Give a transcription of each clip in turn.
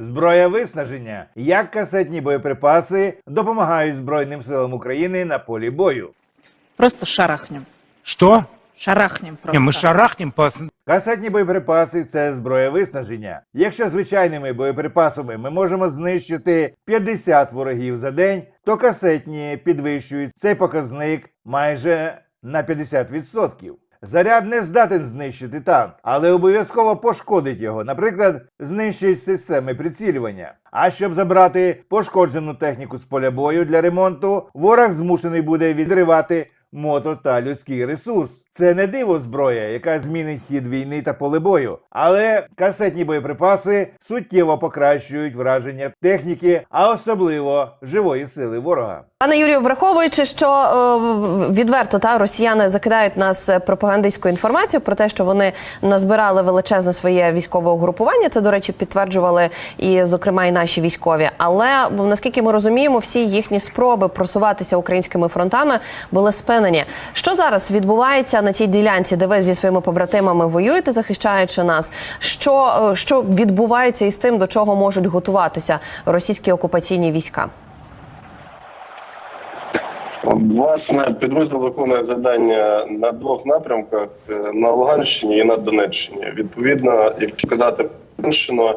Зброя виснаження. Як касетні боєприпаси допомагають Збройним силам України на полі бою. Просто шарахнем. Что? Шарахнем просто. Не, мы шарахнем по... Касетні боєприпаси це зброя виснаження. Якщо звичайними боєприпасами ми можемо знищити 50 ворогів за день, то касетні підвищують цей показник майже на 50%. Заряд не здатен знищити танк, але обов'язково пошкодить його, наприклад, знищить системи прицілювання. А щоб забрати пошкоджену техніку з поля бою для ремонту, ворог змушений буде відривати мото та людський ресурс. Це не диво зброя, яка змінить хід війни та поле бою, але касетні боєприпаси суттєво покращують враження техніки, а особливо живої сили ворога. Пане Юрію, враховуючи, що е, відверто та росіяни закидають нас пропагандистською інформацією про те, що вони назбирали величезне своє військове угрупування. Це, до речі, підтверджували і, зокрема, і наші військові. Але наскільки ми розуміємо, всі їхні спроби просуватися українськими фронтами були спинені. Що зараз відбувається на тій ділянці, де ви зі своїми побратимами воюєте, захищаючи нас? Що, е, що відбувається із тим, до чого можуть готуватися російські окупаційні війська? Власне, підрозділ виконує завдання на двох напрямках е, на Луганщині і на Донеччині. Відповідно, якщо казати Донеччину,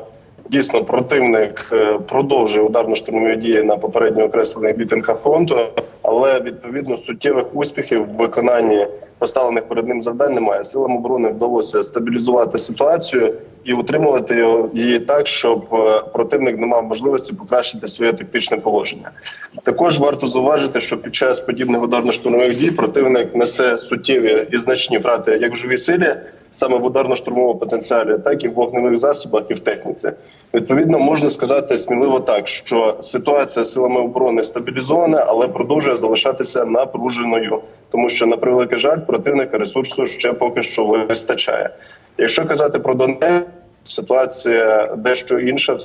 дійсно противник е, продовжує ударно-штурмові дії на попередньо окреслених відтинках фронту, але відповідно суттєвих успіхів в виконанні поставлених перед ним завдань немає. Силам оборони вдалося стабілізувати ситуацію і утримувати його її так, щоб е, противник не мав можливості покращити своє тактичне положення. Також варто зауважити, що під час подібних ударно-штурмових дій противник несе суттєві і значні втрати як в живій силі, саме в ударно-штурмовому потенціалі, так і в вогневих засобах і в техніці. Відповідно, можна сказати сміливо так, що ситуація з силами оборони стабілізована, але продовжує залишатися напруженою, тому що на превеликий жаль противника ресурсу ще поки що вистачає. Якщо казати про Донецьк, ситуація дещо інша.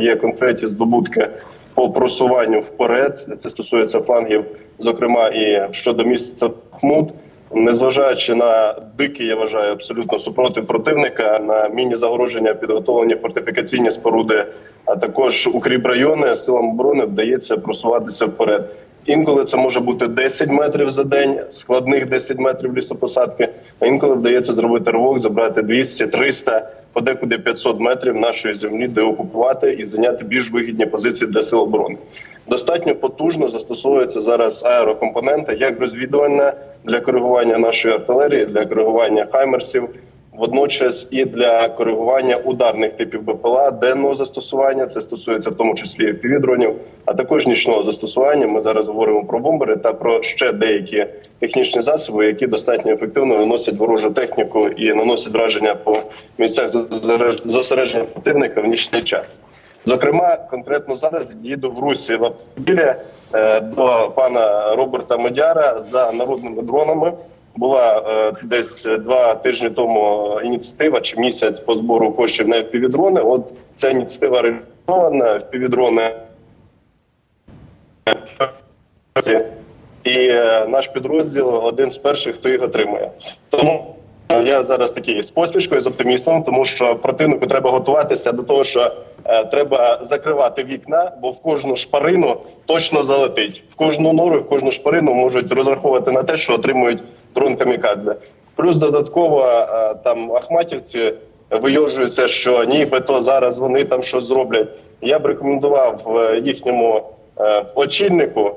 Є конкретні здобутки по просуванню вперед. Це стосується флангів, зокрема і щодо міста Бахмут. Незважаючи на дикий, я вважаю, абсолютно супротив противника, на міні загородження, підготовлені фортифікаційні споруди, а також укріп райони силам оборони вдається просуватися вперед. Інколи це може бути 10 метрів за день, складних 10 метрів лісопосадки. А інколи вдається зробити ривок, забрати 200, 300, подекуди 500 метрів нашої землі, де окупувати і зайняти більш вигідні позиції для сил оборони. Достатньо потужно застосовується зараз аерокомпоненти як розвідувальна для коригування нашої артилерії, для коригування хаймерсів, водночас і для коригування ударних типів БПЛА, денного застосування. Це стосується в тому числі півдронів, а також нічного застосування. Ми зараз говоримо про бомбери та про ще деякі технічні засоби, які достатньо ефективно виносять ворожу техніку і наносять враження по місцях зосере- зосередження противника в нічний час. Зокрема, конкретно зараз їду в Русі в автомобілі е, до пана Роберта Мадяра за народними дронами. Була е, десь два тижні тому ініціатива чи місяць по збору коштів на півдрони. От ця ініціатива реалізована півдрони. І е, наш підрозділ один з перших, хто їх отримує. Тому я зараз такий з поспішкою, з оптимістом, тому що противнику треба готуватися до того, що е, треба закривати вікна, бо в кожну шпарину точно залетить. В кожну нору, в кожну шпарину можуть розраховувати на те, що отримують дрон камікадзе. Плюс додатково е, там ахматівці вийожуються, що нібито зараз вони там щось зроблять. Я б рекомендував е, їхньому е, очільнику е,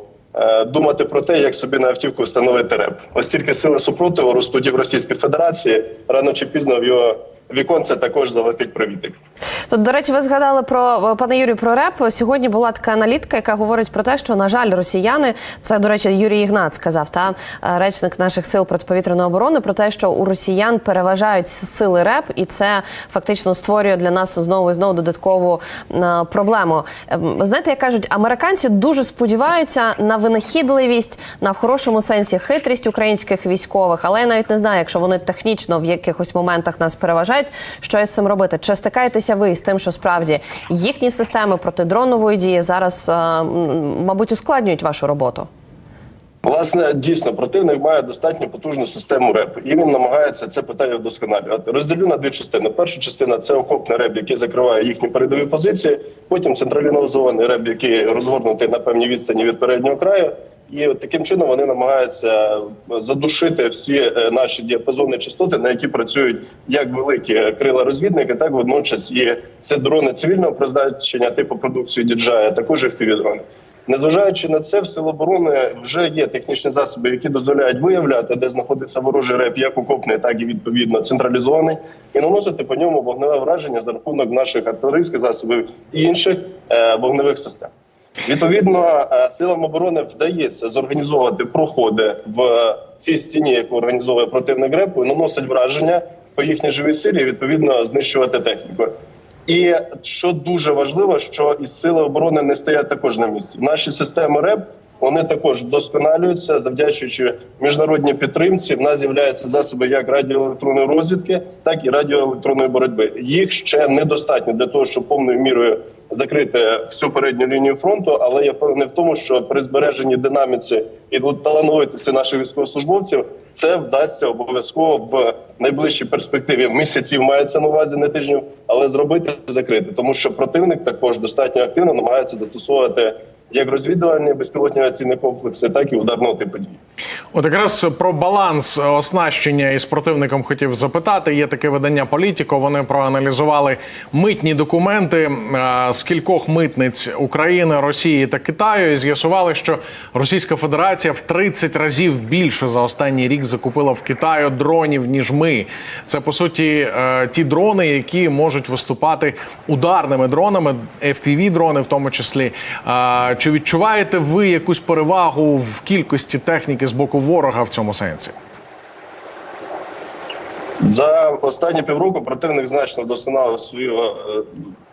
думати про те, як собі на автівку встановити реп. Ось тільки сили супротиву ростуть в Російській Федерації. Рано чи пізно в його віконце також залетить привітик. Тут, до речі, ви згадали про пане Юрію про реп. Сьогодні була така аналітика, яка говорить про те, що на жаль, росіяни це до речі, Юрій Ігнат сказав, та е, речник наших сил протиповітряної оборони, про те, що у росіян переважають сили реп, і це фактично створює для нас знову і знову додаткову е, проблему. Ем, Знаєте, як кажуть, американці дуже сподіваються на винахідливість, на хорошому сенсі хитрість українських військових, але я навіть не знаю, якщо вони технічно в якихось моментах нас переважають, що із цим робити. Чи стикаєтеся ви з тим, що справді їхні системи протидронової дії зараз, е, мабуть, ускладнюють вашу роботу? Власне, дійсно, противник має достатньо потужну систему РЕП, і він намагається це питання вдосконалювати. Розділю на дві частини. Перша частина це окопний РЕП, який закриває їхні передові позиції. Потім централізований РЕП, який розгорнутий на певній відстані від переднього краю. І таким чином вони намагаються задушити всі е, наші діапазони частоти, на які працюють як великі крила розвідники, так водночас і це дрони цивільного призначення типу продукції а також і впівдрони. Незважаючи на це, в Сил оборони вже є технічні засоби, які дозволяють виявляти, де знаходиться ворожий реп, як окопний, так і відповідно централізований, і наносити по ньому вогневе враження за рахунок наших артилерійських засобів і інших е, вогневих систем. Відповідно, е, силам оборони вдається зорганізовувати проходи в цій стіні, яку організовує противник РЕПу, і наносить враження по їхній живій силі, відповідно знищувати техніку. І що дуже важливо, що і сили оборони не стоять також на місці. Наші системи РЕП вони також вдосконалюються, завдячуючи міжнародній підтримці. В нас з'являються засоби як радіоелектронної розвідки, так і радіоелектронної боротьби. Їх ще недостатньо для того, щоб повною мірою закрити всю передню лінію фронту. Але я впевнений в тому, що при збереженні динаміці і талановитості наших військовослужбовців це вдасться обов'язково в найближчій перспективі місяців мається на увазі не тижнів, але зробити закрити, тому що противник також достатньо активно намагається застосовувати як розвідувальні безпілотні авіаційні комплекси, так і ударного типу дій. От якраз про баланс оснащення із противником хотів запитати. Є таке видання Політіко. Вони проаналізували митні документи е, з кількох митниць України, Росії та Китаю. І з'ясували, що Російська Федерація в 30 разів більше за останній рік закупила в Китаю дронів ніж ми. Це по суті е, ті дрони, які можуть виступати ударними дронами, fpv дрони в тому числі. Чи відчуваєте ви якусь перевагу в кількості техніки з боку ворога в цьому сенсі? За останні півроку противник значно вдосконалив свою е,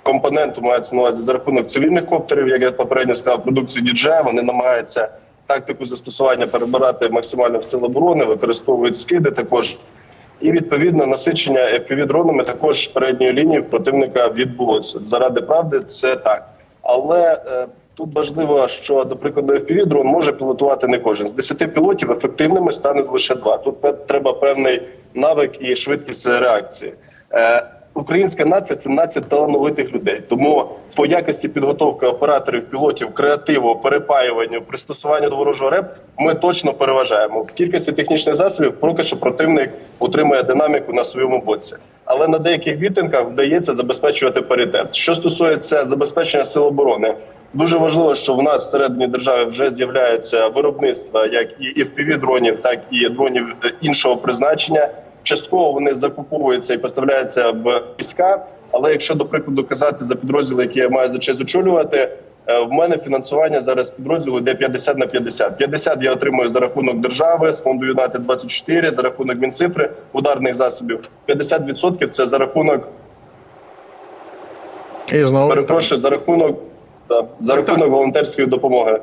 компоненту, мається на увазі за рахунок цивільних коптерів, як я попередньо сказав, продукцію DJI. Вони намагаються тактику застосування перебирати максимально в сил оборони, використовують скиди також. І відповідно насичення fpv дронами також передньої лінії противника відбулося. Заради правди, це так. Але е, тут важливо, що до прикладу fpv дрон може пілотувати не кожен. З 10 пілотів ефективними стане лише два. Тут треба певний навик і швидкість реакції. Е, Українська нація це нація талановитих людей. Тому по якості підготовки операторів, пілотів, креативу, перепаюванню, пристосування до ворожого реп ми точно переважаємо. В кількості технічних засобів поки що противник утримує динаміку на своєму боці. Але на деяких відтинках вдається забезпечувати паритет. Що стосується забезпечення сил оборони, дуже важливо, що в нас всередині держави вже з'являються виробництва як і fpv дронів, так і дронів іншого призначення. Частково вони закуповуються і поставляються в війська. Але якщо до прикладу казати за підрозділи, які я маю за честь очолювати, е, в мене фінансування зараз підрозділу йде 50 на 50. 50 я отримую за рахунок держави з фонду Юнайтед 24 за рахунок Мінцифри ударних засобів. 50% це за рахунок І знову перепрошую за рахунок за рахунок волонтерської допомоги.